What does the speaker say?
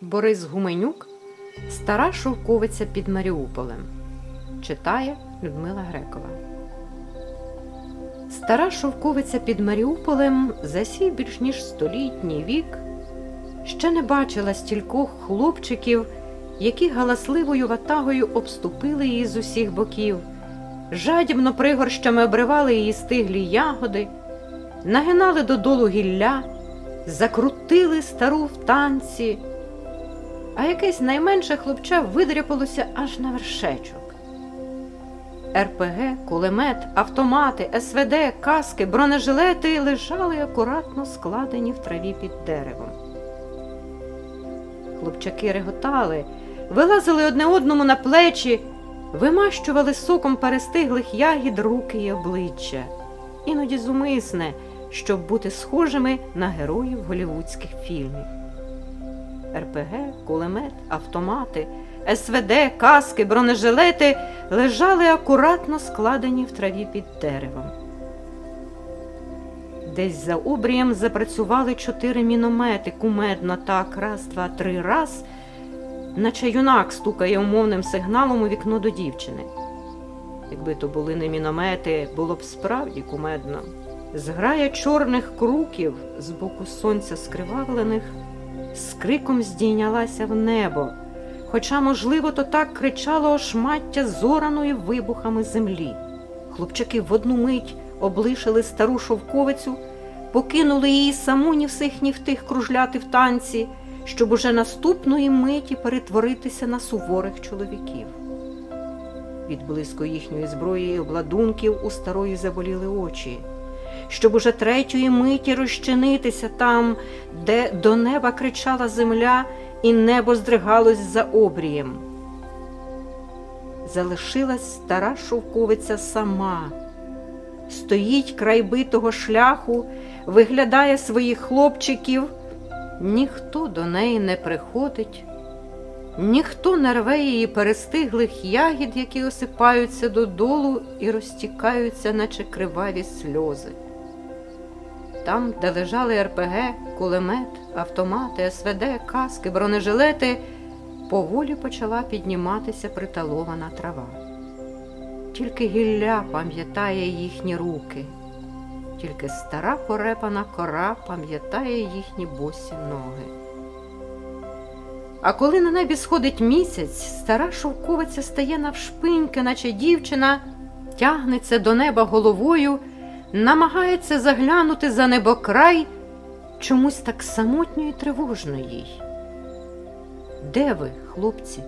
Борис Гуменюк Стара шовковиця під Маріуполем. Читає Людмила Грекова. Стара шовковиця під Маріуполем за сій більш ніж столітній вік ще не бачила стількох хлопчиків, які галасливою ватагою обступили її з усіх боків, жадібно пригорщами обривали її стиглі ягоди, нагинали додолу гілля, закрутили стару в танці а якесь найменше хлопча видряпалося аж на вершечок. РПГ, кулемет, автомати, СВД, каски, бронежилети лежали акуратно складені в траві під деревом. Хлопчаки реготали, вилазили одне одному на плечі, вимащували соком перестиглих ягід руки й обличчя, іноді зумисне, щоб бути схожими на героїв голівудських фільмів. РПГ, кулемет, автомати, СВД, каски, бронежилети лежали акуратно складені в траві під деревом. Десь за обрієм запрацювали чотири міномети, кумедно так, раз, два, три, раз, наче юнак стукає умовним сигналом у вікно до дівчини. Якби то були не міномети, було б справді кумедно. Зграя чорних круків з боку сонця скривавлених з криком здійнялася в небо, хоча, можливо, то так кричало ошмаття зораної вибухами землі. Хлопчаки в одну мить облишили стару шовковицю, покинули її саму ні всіх, ні в тих кружляти в танці, щоб уже наступної миті перетворитися на суворих чоловіків. Від блиску їхньої зброї і обладунків у старої заболіли очі щоб уже третьої миті розчинитися там, де до неба кричала земля, і небо здригалось за обрієм. Залишилась стара шовковиця сама, стоїть край битого шляху, виглядає своїх хлопчиків, ніхто до неї не приходить. Ніхто не рве її перестиглих ягід, які осипаються додолу і розтікаються, наче криваві сльози. Там, де лежали РПГ, кулемет, автомати, СВД, каски, бронежилети, поволі почала підніматися приталована трава. Тільки гілля пам'ятає їхні руки, тільки стара порепана кора пам'ятає їхні босі ноги. А коли на небі сходить місяць, стара шовковиця стає навшпиньки, наче дівчина, тягнеться до неба головою намагається заглянути за небокрай чомусь так самотньо і тривожно їй. Де ви, хлопці?